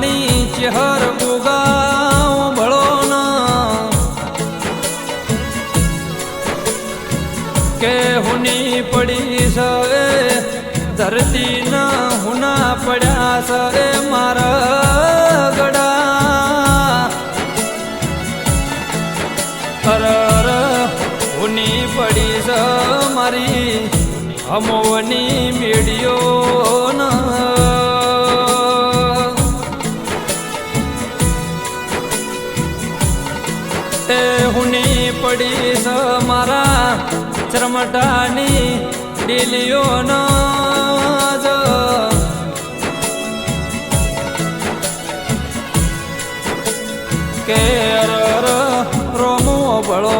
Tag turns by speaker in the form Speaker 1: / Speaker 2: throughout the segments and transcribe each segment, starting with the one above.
Speaker 1: વાણી ચેહર ઉગાઉ ભળો કે હુની પડી સવે ધરતી ના હુના પડ્યા છે ચરમટાની ડીલીઓ જ. કે રોમો ભળો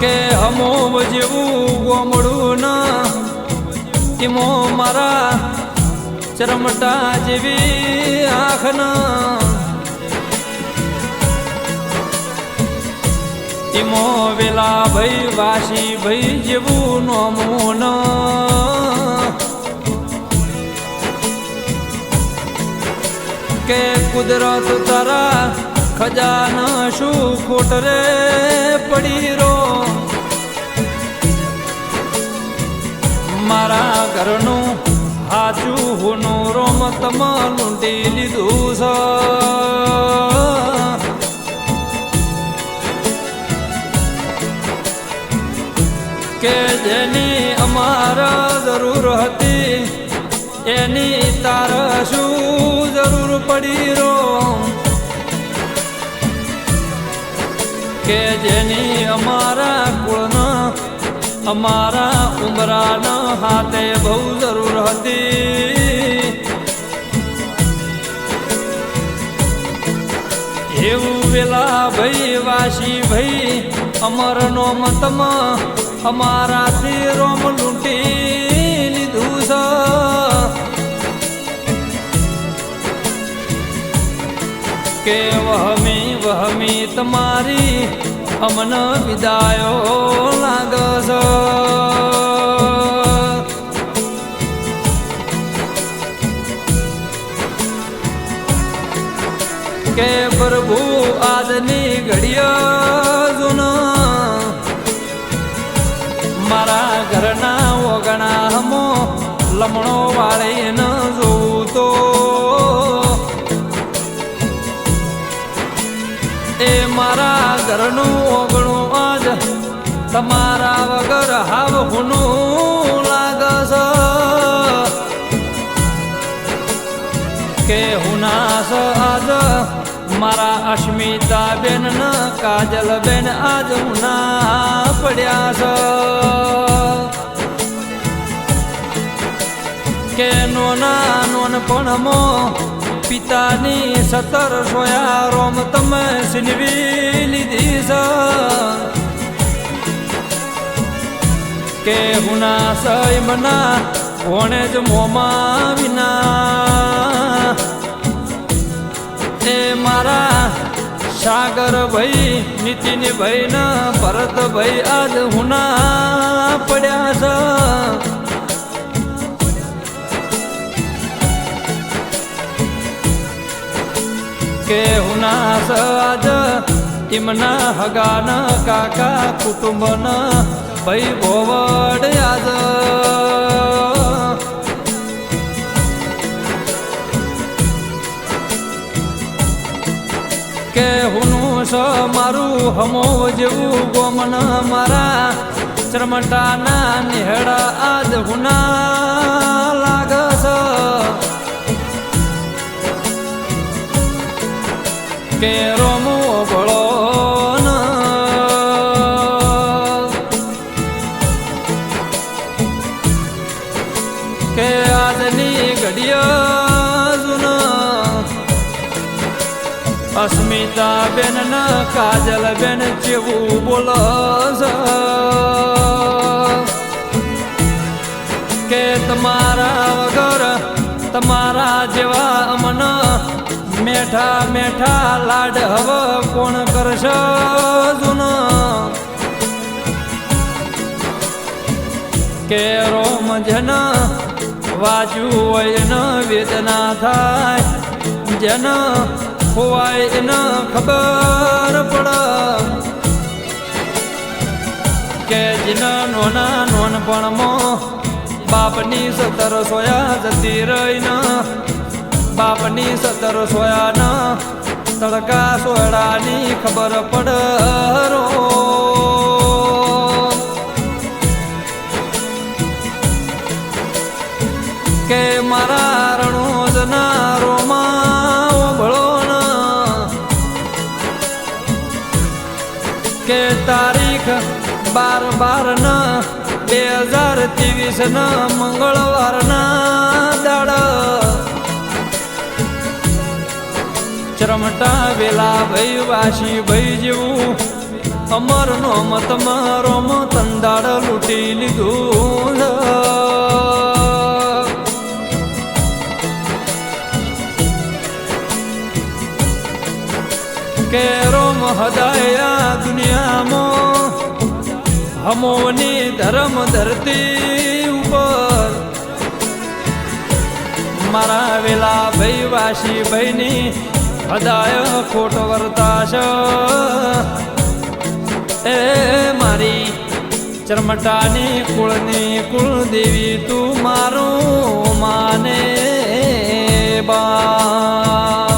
Speaker 1: કે હમો જેવું ગોમડું ના. ઈમો મારા ચરમટા જેવી આંખના. ઇમો વેલા ભઈ, વાસી ભઈ જેવું નોમું કે કુદરત તારા ખજાના શું ખોટ રે પડી રો. મારા ઘરનું હાચું હુનું રોમ તમ લૂંટી લીધું છે કે જેની અમારા જરૂર હતી, એની તાર શું જરૂર પડી રો? કે જેની અમારા અમારા ઉમરાના હાથે બહુ જરૂર હતી. એવું વેલા ભાઈ, વાસી ભાઈ અમર નો મતમ અમારાથી રોમ લૂંટી લીધું છે. કે વહમી વહમી તમારી અમન વિદાયો લાગસ કે પ્રભુ આજની ઘડિયા જુનો મારા ઘરના ઓગણા હમો લમણો તમારા વગર હાવ હુનું લાગસ કે હુનાસ આજ મારા અસ્મિતા બેન ન કાજલ બેન આજ હુના પડ્યા છે. કે નોના નોનપણમો પિતાની સતર સોયા રોમ તમે સિનવી લીધી છે. કે હુના સૈમના કોણે જ મોમાં વિના. એ મારા સાગર ભાઈ, નીતિન ભાઈ ના, ભરત ભાઈ આજ હુના પડ્યા છે. કે હુના સજ ઇમના હગાના કાકા, કુટુંબના ભાઈ ભોવડ આજ કે હુનું સ મારું હમો જેવું ગોમન મારા ચરમટાના નિહળા આજ હુના લાગસ. કે રોમો અસ્મિતા બેન ન કાજલ બેન જેવું બોલ કે તમારા વગર તમારા જેવા અમન મેઠા મેઠા લાડ હવ કોણ કરશે જુન? કે રોમ જન વાજ્યું હોય વેદના થાય, જન ખોવાય ન ખબર પડ. કે જીના નોના નોનપણમાં બાપની સતર સોયા જતી રહીને. બાપની સતર સોયા ન તડકા સોયડાની ખબર પડ બાર બાર ના બે હજાર ત્રેવીસ ના મંગળવાર ના દાડ. ચરમટા વેલા ભાઈ વાસી ભાઈ જેવું અમર નો મત મારો તંદાડ લૂંટી લીધું હમોની ધર્મ ધરતી ઉપર. મારા વેલા ભાઈ વાસી ભાઈની હદાય ખોટ વર્તાશ. એ મારી ચરમટાની કુળની કુળદેવી તું મારું માને બા.